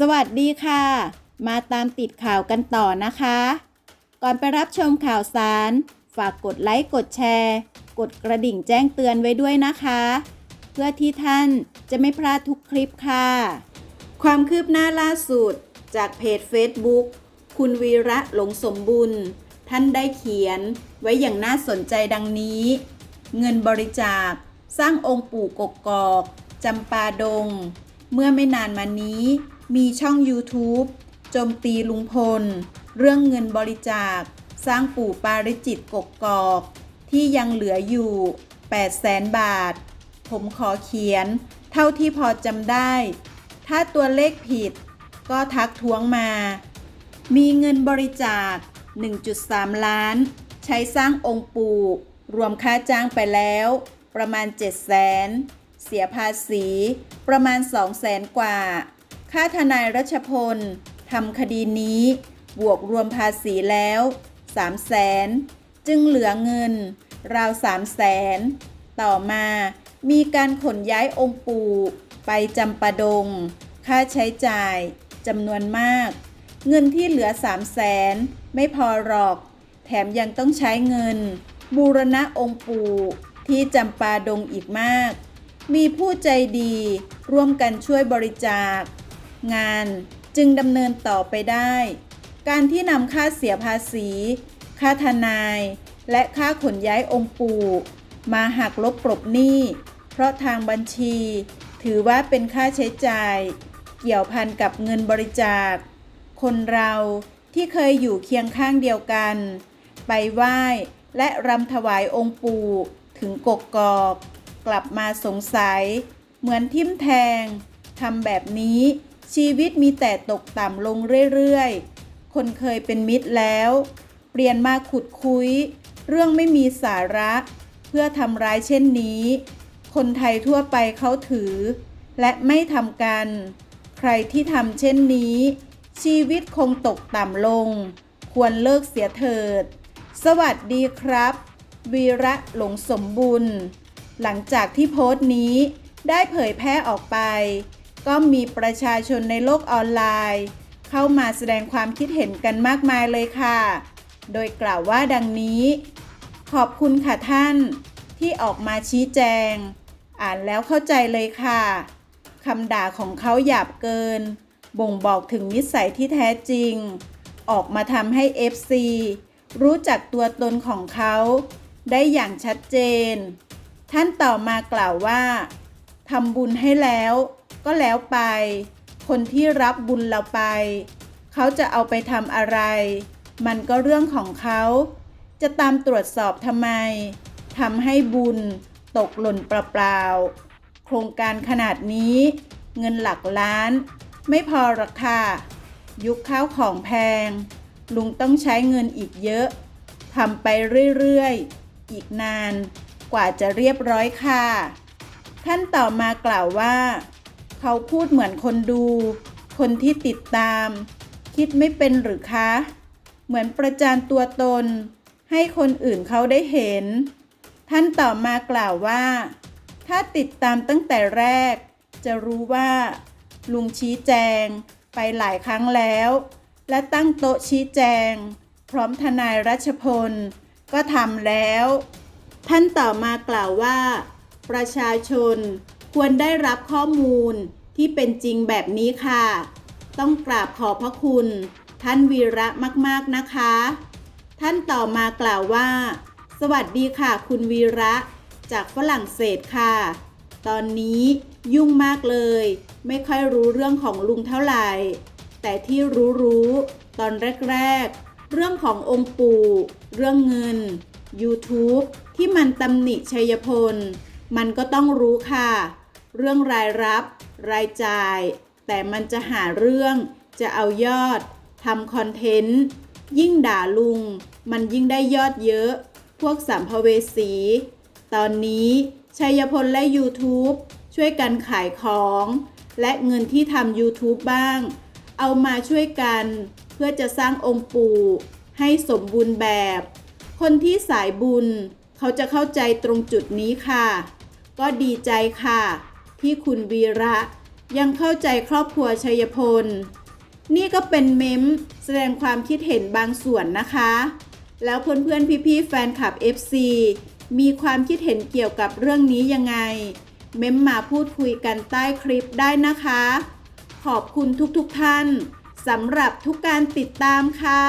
สวัสดีค่ะ มาตามติดข่าวกันต่อนะคะ ก่อนไปรับชมข่าวสาร ฝากกดไลค์กดแชร์ กดกระดิ่งแจ้งเตือนไว้ด้วยนะคะ เพื่อที่ท่านจะไม่พลาดทุกคลิปค่ะ ความคืบหน้าล่าสุด จากเพจ Facebook คุณวีระหลงสมบุญ ท่านได้เขียนไว้อย่างน่าสนใจดังนี้ เงินบริจาค สร้างองค์ปู่กกกอกจำปาดง เมื่อไม่นานมานี้ มีช่อง YouTube โจมตีลุงพล เรื่องเงินบริจาค สร้างปู่ปาริจิตกกกอก ที่ยังเหลืออยู่8แสนบาท ผมขอเขียน เท่าที่พอจำได้ ถ้าตัวเลขผิด ก็ทักท้วงมา มีเงินบริจาค 1.3 ล้าน ใช้สร้างองค์ปู่ รวมค่าจ้างไปแล้ว ประมาณ7แสนเสียภาษี ประมาณ2แสนกว่า ค่าทนายรัชพลทำคดีนี้ บวกรวมภาษีแล้ว3แสนจึงเหลือเงิน ราว3แสนต่อมามีการขนย้ายองค์ปู่ไปจำปาดง ค่าใช้จ่ายจำนวนมาก เงินที่เหลือ 3 0 0แสนไม่พอหรอก แถมยังต้องใช้เงิน บูรณะองค์ปู่ที่จำปาดงอีกมาก มีผู้ใจดีร่วมกันช่วยบริจาค งานจึงดำเนินต่อไปได้ การที่นำค่าเสียภาษี ค่าทนาย และค่าขนย้ายองค์ปู่ มาหักลบกลบหนี้ เพราะทางบัญชี ถือว่าเป็นค่าใช้จ่าย เกี่ยวพันกับเงินบริจาค คนเราที่เคยอยู่เคียงข้างเดียวกัน ไปไหว้และรำถวายองค์ปู่ถึงกกกอก กลับมาสงสัย เหมือนทิ่มแทงทำแบบนี้ ชีวิตมีแต่ตกต่ำลงเรื่อยๆ คนเคยเป็นมิตรแล้ว เปลี่ยนมาขุดคุย เรื่องไม่มีสาระ เพื่อทำร้ายเช่นนี้ คนไทยทั่วไปเขาถือ และไม่ทำกัน ใครที่ทำเช่นนี้ ชีวิตคงตกต่ำลง ควรเลิกเสียเถิด สวัสดีครับ วีระหลงสมบุญ หลังจากที่โพสต์นี้ได้เผยแพร่ออกไป ก็มีประชาชนในโลกออนไลน์ เข้ามาแสดงความคิดเห็นกันมากมายเลยค่ะ โดยกล่าวว่าดังนี้ ขอบคุณค่ะท่าน ที่ออกมาชี้แจง อ่านแล้วเข้าใจเลยค่ะคำด่าของเขาหยาบเกิน บ่งบอกถึงนิสัยที่แท้จริง ออกมาทำให้ FC รู้จักตัวตนของเขา ได้อย่างชัดเจน ท่านต่อมากล่าวว่าทำบุญให้แล้ว ก็แล้วไป คนที่รับบุญเราไป เขาจะเอาไปทำอะไร มันก็เรื่องของเขา จะตามตรวจสอบทำไมทำให้บุญตกหล่นเปล่าๆ โครงการขนาดนี้ เงินหลักล้าน ไม่พอหรอกค่ะ ยุคข้าวของแพง ลุงต้องใช้เงินอีกเยอะทำไปเรื่อยๆ อีกนาน กว่าจะเรียบร้อยค่ะ ท่านต่อมากล่าวว่า เขาพูดเหมือนคนดู คนที่ติดตาม คิดไม่เป็นหรือคะ เหมือนประจานตัวตน ให้คนอื่นเขาได้เห็น ท่านต่อมากล่าวว่า ถ้าติดตามตั้งแต่แรก จะรู้ว่า ลุงชี้แจง ไปหลายครั้งแล้ว และตั้งโต๊ะชี้แจง พร้อมทนายรัชพล ก็ทำแล้ว ท่านต่อมากล่าวว่า ประชาชน ควรได้รับข้อมูลที่เป็นจริงแบบนี้ค่ะ ต้องกราบขอบพระคุณ ท่านวีระมากๆนะคะ ท่านต่อมากล่าวว่า สวัสดีค่ะ คุณวีระ จากฝรั่งเศสค่ะ ตอนนี้ยุ่งมากเลย ไม่ค่อยรู้เรื่องของลุงเท่าไหร่ แต่ที่รู้รู้ๆตอนแรก ๆ เรื่องขององค์ปู่ เรื่องเงิน YouTube ที่มันตำหนิชัยพล มันก็ต้องรู้ค่ะ เรื่องรายรับ รายจ่าย แต่มันจะหาเรื่อง จะเอายอดทำคอนเทนต์ ยิ่งด่าลุง มันยิ่งได้ยอดเยอะ พวกสัมภเวสี ตอนนี้ชัยพลและ YouTube ช่วยกันขายของ และเงินที่ทำ YouTube บ้าง เอามาช่วยกัน เพื่อจะสร้างองค์ปู่ ให้สมบูรณ์แบบ คนที่สายบุญ เขาจะเข้าใจตรงจุดนี้ค่ะ ก็ดีใจค่ะ ที่คุณวีระยังเข้าใจครอบครัวชัยพล นี่ก็เป็นเมมแสดงความคิดเห็นบางส่วนนะคะ แล้วเพื่อนๆพี่ๆแฟนคลับ FC มีความคิดเห็นเกี่ยวกับเรื่องนี้ยังไง เมมมาพูดคุยกันใต้คลิปได้นะคะ ขอบคุณทุกๆท่านสำหรับทุกการติดตามค่ะ